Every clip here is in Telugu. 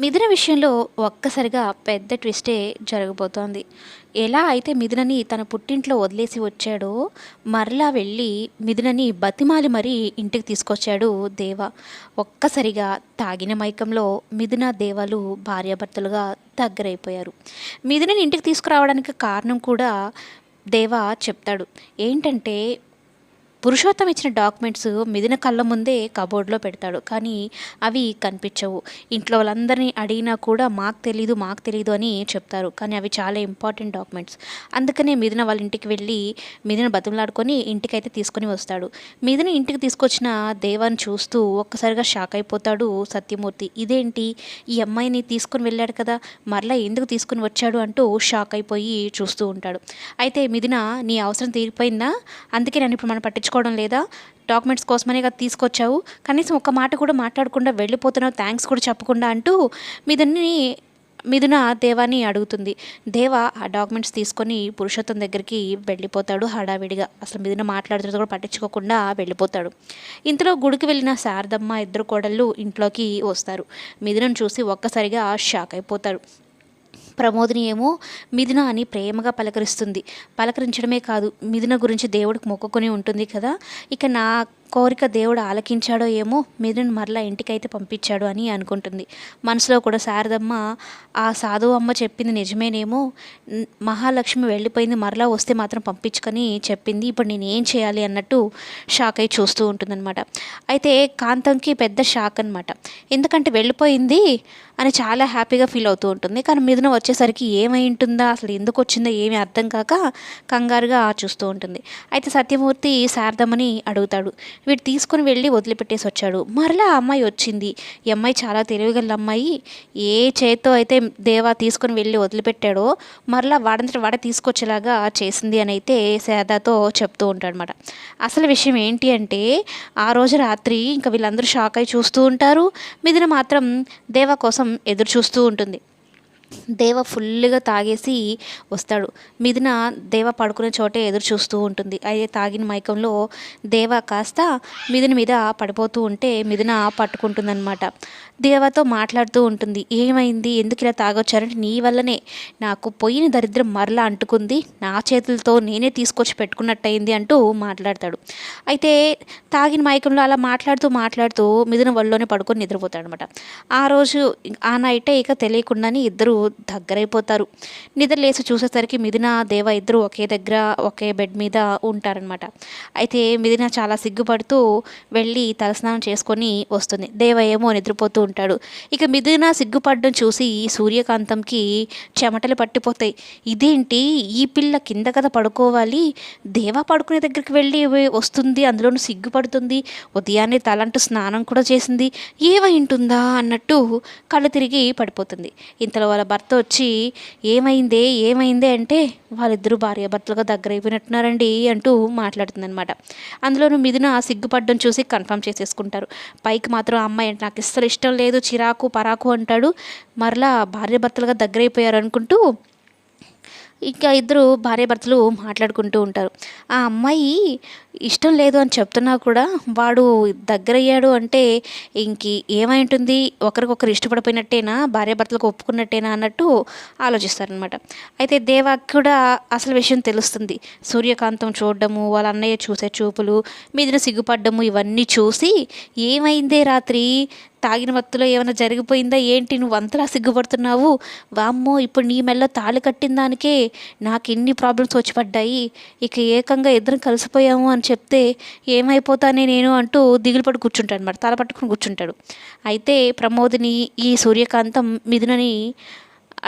మిథున విషయంలో ఒక్కసారిగా పెద్ద ట్విస్టే జరగబోతోంది. ఎలా అయితే మిథునని తన పుట్టింట్లో వదిలేసి వచ్చాడో మరలా వెళ్ళి మిథునని బతిమాలి మరీ ఇంటికి తీసుకొచ్చాడు దేవ. ఒక్కసారిగా తాగిన మైకంలో మిథున దేవాలు భార్యాభర్తలుగా దగ్గరైపోయారు. మిథునని ఇంటికి తీసుకురావడానికి కారణం కూడా దేవ చెప్తాడు. ఏంటంటే పురుషోత్తం ఇచ్చిన డాక్యుమెంట్స్ మిదిన కళ్ళ ముందే కబోర్డ్లో పెడతాడు. కానీ అవి కనిపించవు. ఇంట్లో వాళ్ళందరినీ అడిగినా కూడా మాకు తెలీదు మాకు తెలీదు అని చెప్తారు. కానీ అవి చాలా ఇంపార్టెంట్ డాక్యుమెంట్స్. అందుకనే మిదిన వాళ్ళ ఇంటికి వెళ్ళి మిదిన బతులాడుకొని ఇంటికైతే తీసుకొని వస్తాడు. మిదిన ఇంటికి తీసుకొచ్చిన దేవాన్ని చూస్తూ ఒక్కసారిగా షాక్ అయిపోతాడు సత్యమూర్తి. ఇదేంటి? ఈ అమ్మాయిని తీసుకొని వెళ్ళాడు కదా మరలా ఎందుకు తీసుకొని వచ్చాడు అంటూ షాక్ అయిపోయి చూస్తూ ఉంటాడు. అయితే మిదిన నీ అవసరం తీరిపోయిందా? అందుకే నన్ను ఇప్పుడు మనం పట్టించుకోవడం లేదా డాక్యుమెంట్స్ కోసమనే కదా తీసుకొచ్చావు. కనీసం ఒక్క మాట కూడా మాట్లాడకుండా వెళ్ళిపోతున్నావు థ్యాంక్స్ కూడా చెప్పకుండా అంటూ మీదన్ని మిథున దేవాని అడుగుతుంది. దేవ ఆ డాక్యుమెంట్స్ తీసుకొని పురుషోత్తం దగ్గరికి వెళ్ళిపోతాడు హడావిడిగా. అసలు మిథున మాట్లాడుతున్నది కూడా పట్టించుకోకుండా వెళ్ళిపోతాడు. ఇంతలో గుడికి వెళ్ళిన శారదమ్మ ఇద్దరు కోడళ్ళు ఇంట్లోకి వస్తారు. మిథునను చూసి ఒక్కసారిగా షాక్ అయిపోతారు. ప్రమోదిని ఏమో మిథున అని ప్రేమగా పలకరిస్తుంది. పలకరించడమే కాదు మిథున గురించి దేవుడికి మొక్కుకొని ఉంటుంది కదా. ఇక నా కోరిక దేవుడు ఆలకించాడో ఏమో మిథున్ మరలా ఇంటికైతే పంపించాడు అని అనుకుంటుంది. మనసులో కూడా శారదమ్మ ఆ సాధువు అమ్మ చెప్పింది నిజమేనేమో మహాలక్ష్మి వెళ్ళిపోయింది మరలా వస్తే మాత్రం పంపించుకొని చెప్పింది ఇప్పుడు నేను ఏం చేయాలి అన్నట్టు షాక్ అయి చూస్తూ ఉంటుందన్నమాట. అయితే కాంతంకి పెద్ద షాక్ అనమాట ఎందుకంటే వెళ్ళిపోయింది అని చాలా హ్యాపీగా ఫీల్ అవుతూ ఉంటుంది. కానీ మిథున వచ్చేసరికి ఏమై ఉంటుందా అసలు ఎందుకు వచ్చిందో ఏమీ అర్థం కాక కంగారుగా చూస్తూ ఉంటుంది. అయితే సత్యమూర్తి శారదమ్మని అడుగుతాడు. వీడు తీసుకుని వెళ్ళి వదిలిపెట్టేసి వచ్చాడు. మరలా ఆ అమ్మాయి వచ్చింది. ఈ అమ్మాయి చాలా తెలివిగల అమ్మాయి. ఏ చేత్తో అయితే దేవా తీసుకుని వెళ్ళి వదిలిపెట్టాడో మరలా వాడంతటి వాడ తీసుకొచ్చేలాగా చేసింది అని అయితే శారదాతో చెప్తూ ఉంటాడనమాట అసలు విషయం ఏంటి అంటే ఆ రోజు రాత్రి ఇంకా వీళ్ళందరూ షాక్ అయి చూస్తూ ఉంటారు. మిథున మాత్రం దేవా కోసం ఎదురు చూస్తూ ఉంటుంది. దేవ ఫుల్గా తాగేసి వస్తాడు. మిథున దేవ పడుకునే చోటే ఎదురు చూస్తూ ఉంటుంది. అయితే తాగిన మైకంలో దేవ కాస్త మిథున మీద పడిపోతూ ఉంటే మిథున పట్టుకుంటుందన్నమాట. దేవతో మాట్లాడుతూ ఉంటుంది. ఏమైంది? ఎందుకు ఇలా తాగొచ్చారంటే నీ వల్లనే. నాకు పోయిన దరిద్రం మరలా అంటుకుంది. నా చేతులతో నేనే తీసుకొచ్చి పెట్టుకున్నట్టయింది అంటూ మాట్లాడతాడు. అయితే తాగిన మైకంలో అలా మాట్లాడుతూ మాట్లాడుతూ మిథున వల్లోనే పడుకొని నిద్రపోతాడు అనమాట ఆ రోజు ఆ నైటే ఇక తెలియకుండానే ఇద్దరు దగ్గరైపోతారు. నిద్ర లేచి చూసేసరికి మిథున దేవ ఇద్దరు ఒకే దగ్గర ఒకే బెడ్ మీద ఉంటారనమాట. అయితే మిథున చాలా సిగ్గుపడుతూ వెళ్ళి తలస్నానం చేసుకొని వస్తుంది. దేవ ఏమో నిద్రపోతూ ఉంటాడు. ఇక మిథున సిగ్గుపడడం చూసి సూర్యకాంతంకి చెమటలు పట్టిపోతాయి. ఇదేంటి? ఈ పిల్ల కింద కదా పడుకోవాలి. దేవా పడుకునే దగ్గరికి వెళ్ళి వస్తుంది. అందులోనూ సిగ్గుపడుతుంది. ఉదయాన్నే తలంటూ స్నానం కూడా చేసింది. ఏమైంటుందా అన్నట్టు కళ్ళు తిరిగి పడిపోతుంది. ఇంతలో వాళ్ళ భర్త వచ్చి ఏమైందే? ఏమైందే? అంటే వాళ్ళిద్దరూ భార్యాభర్తలుగా దగ్గర అయిపోయినట్టున్నారండి అంటూ మాట్లాడుతుందనమాట అందులోనూ మిథున సిగ్గుపడ్డం చూసి కన్ఫర్మ్ చేసేసుకుంటారు. పైకి మాత్రం అమ్మాయి అంటే నాకు ఇస్తారు ఇష్టం లేదు చిరాకు పరాకు అంటాడు. మరలా భార్యాభర్తలుగా దగ్గరైపోయారు అనుకుంటూ ఇంకా ఇద్దరు భార్యాభర్తలు మాట్లాడుకుంటూ ఉంటారు. ఆ అమ్మాయి ఇష్టం లేదు అని చెప్తున్నా కూడా వాడు దగ్గరయ్యాడు అంటే ఇంక ఏమై ఉంటుంది? ఒకరికొకరు ఇష్టపడిపోయినట్టేనా? భార్యాభర్తలకు ఒప్పుకున్నట్టేనా అన్నట్టు ఆలోచిస్తారనమాట అయితే దేవాకి కూడా అసలు విషయం తెలుస్తుంది. సూర్యకాంతం చూడడము వాళ్ళ అన్నయ్య చూసే చూపులు మీదిన సిగ్గుపడ్డము ఇవన్నీ చూసి ఏమైందే రాత్రి? తాగిన మత్తులో ఏమైనా జరిగిపోయిందా? ఏంటి? నువ్వు అంతలా సిగ్గుపడుతున్నావు? వామ్మో ఇప్పుడు నీ మెల్ల తాళి కట్టిన దానికే నాకు ఎన్ని ప్రాబ్లమ్స్ వచ్చి పడ్డాయి. ఇక ఏకంగా ఇద్దరం కలిసిపోయాము అని చెప్తే ఏమైపోతానే నేను అంటూ దిగులు పడి కూర్చుంటాడు అనమాట తల పట్టుకుని కూర్చుంటాడు. అయితే ప్రమోదిని ఈ సూర్యకాంతం మిథునని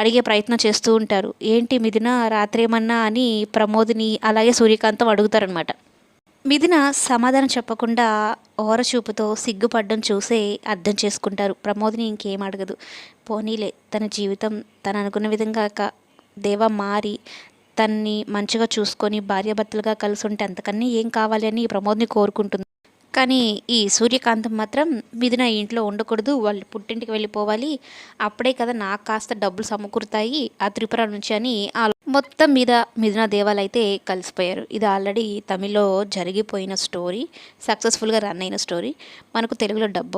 అడిగే ప్రయత్నం చేస్తూ ఉంటారు. ఏంటి మిథున రాత్రి ఏమన్నా అని ప్రమోదిని అలాగే సూర్యకాంతం అడుగుతారనమాట మిథున సమాధానం చెప్పకుండా ఓరచూపుతో సిగ్గుపడ్డం చూసే అర్థం చేసుకుంటారు. ప్రమోదిని ఇంకేం అడగదు. పోనీలే తన జీవితం తను అనుకున్న విధంగా దేవ మారి తన్ని మంచిగా చూసుకొని భార్యాభర్తలుగా కలిసి ఉంటే అంతకన్నా ఏం కావాలి అని ప్రమోద్ని కోరుకుంటుంది. కానీ ఈ సూర్యకాంతం మాత్రం మిథున ఇంట్లో ఉండకూడదు వాళ్ళు పుట్టింటికి వెళ్ళిపోవాలి. అప్పుడే కదా నాకు కాస్త డబ్బులు సమకూరుతాయి ఆ త్రిపుర నుంచి అని ఆలో మొత్తం మీద మిథున దేవాలు అయితే కలిసిపోయారు. ఇది ఆల్రెడీ తమిళ్ళో జరిగిపోయిన స్టోరీ సక్సెస్ఫుల్గా రన్ అయిన స్టోరీ. మనకు తెలుగులో డబ్బు